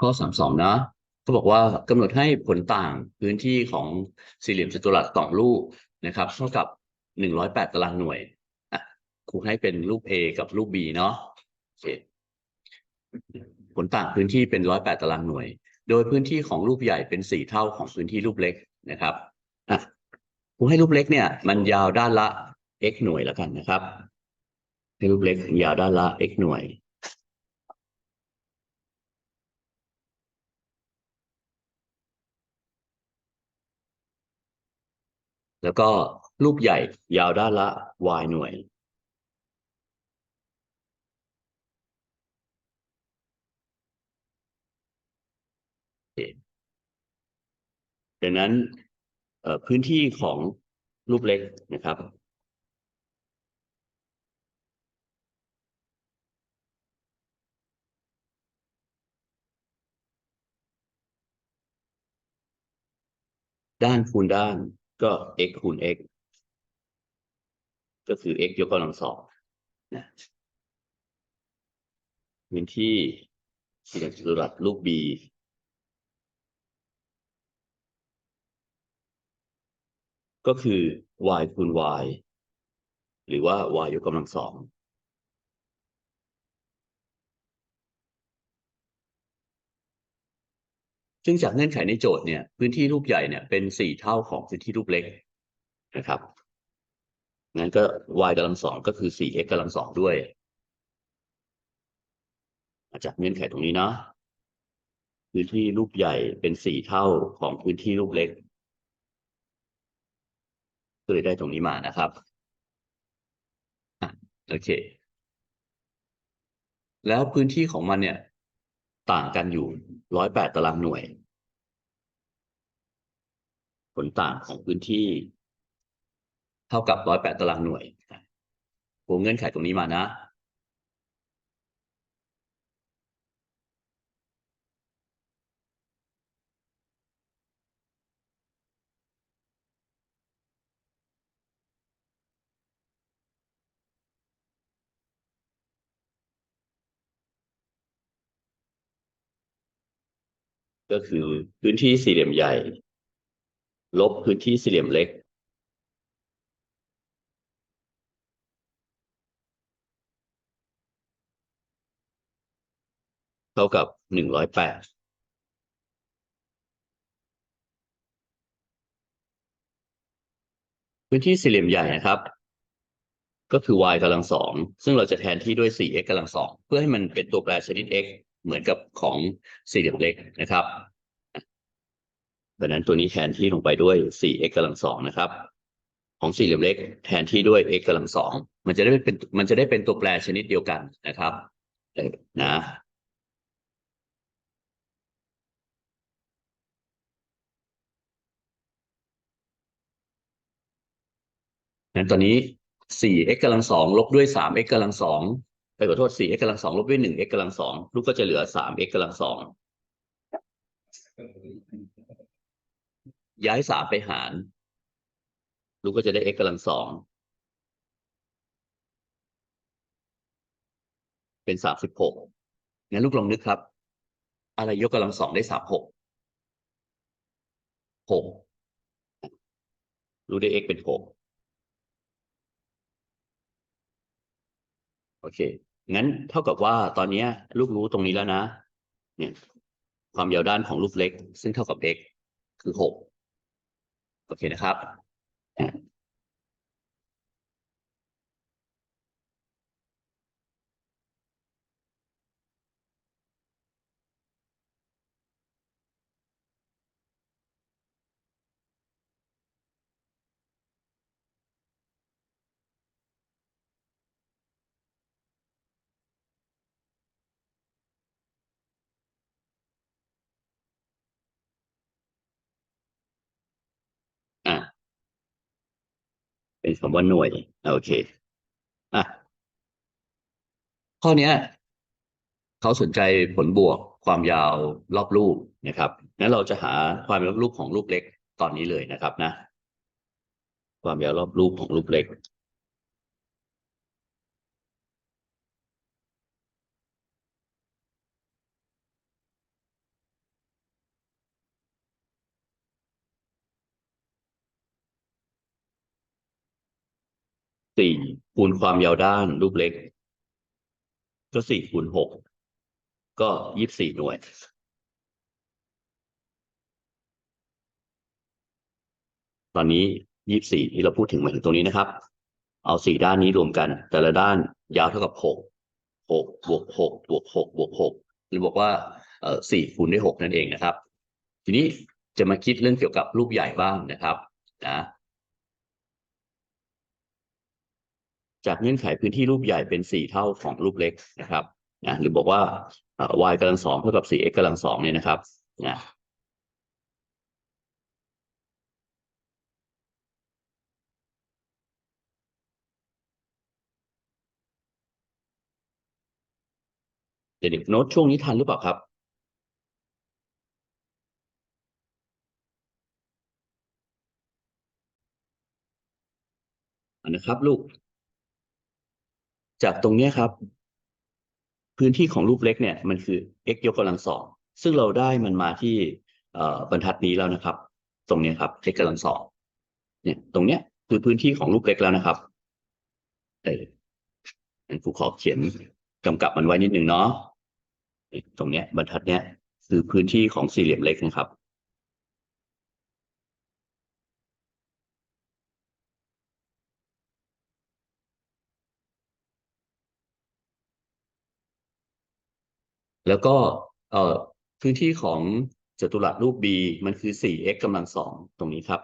ข้อสามสองนะก็บอกว่ากำหนดให้ผลต่างพื้นที่ของสี่เหลี่ยมจัตุรัสสองรูปนะครับเท่ากับหนึ่งร้อยแปดตารางหน่วยครูให้เป็นรูป A กับรูป B เนาะโอเคผลต่างพื้นที่เป็นร้อยแปดตารางหน่วย โดยพื้นที่ของรูปใหญ่เป็นสี่เท่าของพื้นที่รูปเล็กนะครับครูให้รูปเล็กเนี่ย มันยาวด้านละ x หน่วยแล้วกันนะครับให้รูปเล็กยาวด้านละ x หน่วย แล้วก็รูปใหญ่ยาวด้านละ y หน่วย ดังนั้นพื้นที่ของรูปเล็กนะครับ ด้านคูณด้าน ก็ x คูณ x ก็คือ x ยกกำลังสองนะพื้นที่สี่เหลี่ยมจัตุรัสรูป b ก็คือ y คูณ y หรือว่า y ยกกำลังสอง ซึ่งจากเงื่อนไขในโจทย์เนี่ยพื้นที่รูปใหญ่เนี่ยเป็นสี่เท่าของพื้นที่รูปเล็กนะครับงั้นก็ y กำลังสองก็คือสี่ x กำลังสองด้วยจากเงื่อนไขตรงนี้เนาะพื้นที่รูปใหญ่เป็นสี่เท่าของพื้นที่รูปเล็กก็เลยได้ตรงนี้มานะครับอะโอเค แล้วพื้นที่ของมันเนี่ย ต่างกันอยู่ร้อยแปดตารางหน่วย ผลต่างของพื้นที่ เท่ากับร้อยแปดตารางหน่วยผมเงื่อนไขตรงนี้มานะ ก็คือพื้นที่สี่เหลี่ยมใหญ่ ลบพื้นที่สี่เหลี่ยมเล็ก เท่ากับหนึ่งร้อยแปดพื้นที่สี่เหลี่ยมใหญ่นะครับ ก็คือ y กำลังสองซึ่งเราจะแทนที่ด้วย 4x กำลังสองเพื่อให้มันเป็นตัวแปรชนิด x เหมือนกับของสี่เหลี่ยมเล็กนะครับ ดังนั้นตัวนี้แทนที่ลงไปด้วย 4x กำลังสองนะครับ ของสี่เหลี่ยมเล็กแทนที่ด้วย x กำลังสองมันจะได้เป็นมันจะได้เป็นตัวแปรชนิดเดียวกันนะครับนะงั้นตอนนี้ 4x กำลังสองลบด้วย 3x กำลังสองไปขอโทษ 4x กำลังสองลบด้วย 1x กำลังสองลูกก็จะเหลือ 3x กำลังสอง ย้ายสามไปหาร ลูกก็จะได้ x กำลังสอง เป็น36งั้นลูกลองนึกครับ อะไรยกกำลังสองได้36 6รู้ได้ x เป็น6โอเค งั้นเท่ากับว่าตอนนี้ลูกรู้ตรงนี้แล้วนะ เนี่ย ความยาวด้านของลูกเล็ก ซึ่งเท่ากับ x คือหก โอเคนะครับ เป็นคำว่าหน่วย โอเคอะข้อนี้เขาสนใจผลบวกความยาวรอบรูปนะครับงั้นเราจะหาความยาวรอบรูปของรูปเล็กตอนนี้เลยนะครับนะ ความยาวรอบรูปของรูปเล็ก สี่คูณความยาวด้านรูปเล็ก ก็สี่คูณหกก็ยี่สิบสี่หน่วย ตอนนี้ยี่สิบสี่ที่เราพูดถึงมาถึงตรงนี้นะครับ เอาสี่ด้านนี้รวมกัน แต่ละด้านยาวเท่ากับหกหกบวกหกบวกหกบวกหกหรือบอกว่าสี่คูณด้วยหกนั่นเองนะครับ ทีนี้จะมาคิดเรื่องเกี่ยวกับรูปใหญ่บ้างนะครับนะ จากเงื่อนไขพื้นที่รูปใหญ่เป็นสี่เท่าของรูปเล็กนะครับนะหรือบอกว่า y กำลังสองเท่ากับสี่ x กำลังสองเนี่ยนะครับนะเด็กๆโน้ตช่วงนี้ทันหรือเปล่าครับ นะครับลูก จากตรงนี้ครับ พื้นที่ของรูปเล็กเนี่ยมันคือ x ยกกำลังสองซึ่งเราได้มันมาที่บรรทัดนี้แล้วนะครับ ตรงนี้ครับ x กำลังสองเนี่ยตรงเนี้ยคือพื้นที่ของรูปเล็กแล้วนะครับเอองั้นครูขอเขียนกำกับมันไว้นิดนึงเนาะตรงเนี้ยบรรทัดเนี้ยคือพื้นที่ของสี่เหลี่ยมเล็กนะครับ แล้วก็เอ่อพื้นที่ของจัตุรัสรูป B มันคือ 4x กำลังสองตรงนี้ครับ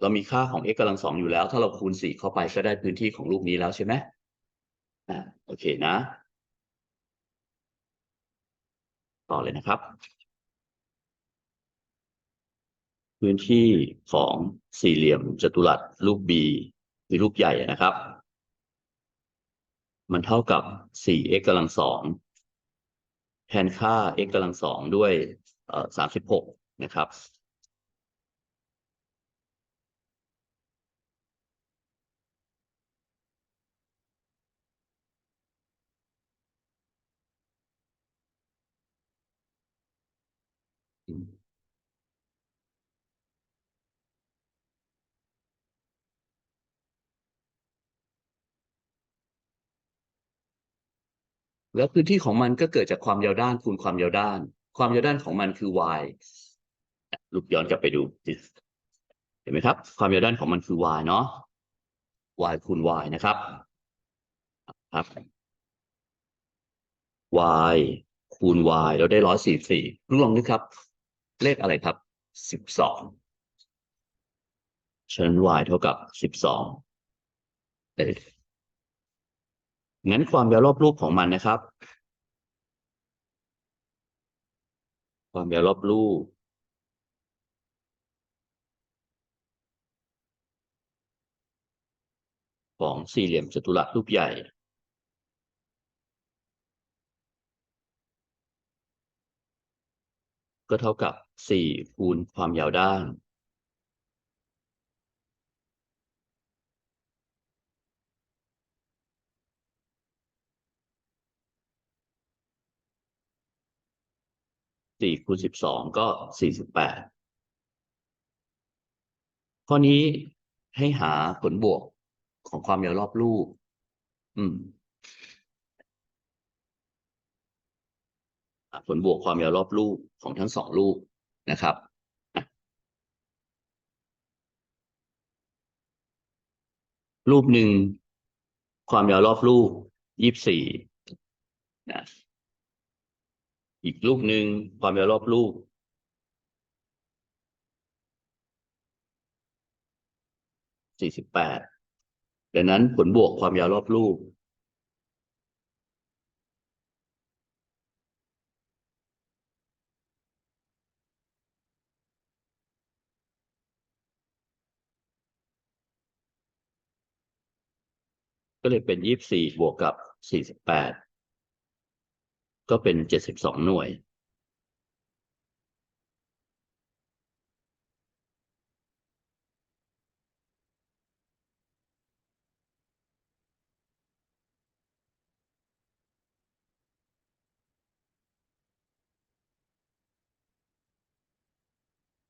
เรามีค่าของ x กำลังสองอยู่แล้ว ถ้าเราคูณ 4 เข้าไปก็ได้พื้นที่ของรูปนี้แล้วใช่ไหมอ่าโอเคนะ ต่อเลยนะครับ พื้นที่ของสี่เหลี่ยมจัตุรัสรูป B คือรูปใหญ่นะครับ มันเท่ากับ 4x กำลังสองแทนค่า x กำลังสองด้วยเอ่อ36นะครับ แล้วพื้นที่ของมันก็เกิดจากความยาวด้านคูณความยาวด้าน ความยาวด้านของมันคือ y ลูกย้อนกลับไปดู เห็นไหมครับ ความยาวด้านของมันคือ y เนาะ y คูณ y นะครับครับ y คูณ y เราได้ร้อยสี่สี่ลูกลองนึกครับ เลขอะไรครับสิบสองฉะนั้น y เท่ากับสิบสอง งั้นความยาวรอบรูปของมันนะครับ ความยาวรอบรูป ของสี่เหลี่ยมจัตุรัสรูปใหญ่ ก็เท่ากับสี่คูณความยาวด้าน สี่คูณสิบสองก็สี่สิบแปดข้อนี้ให้หาผลบวกของความยาวรอบรูป อืมผลบวกความยาวรอบรูปของทั้งสองรูปนะครับ รูปหนึ่งความยาวรอบรูปยี่สิบสี่นะ อีกรูปหนึ่งความยาวรอบรูปสี่สิบแปดดังนั้นผลบวกความยาวรอบรูปก็เลยเป็นยี่สิบสี่บวกกับสี่สิบแปด ก็เป็นเจ็ดสิบสองหน่วย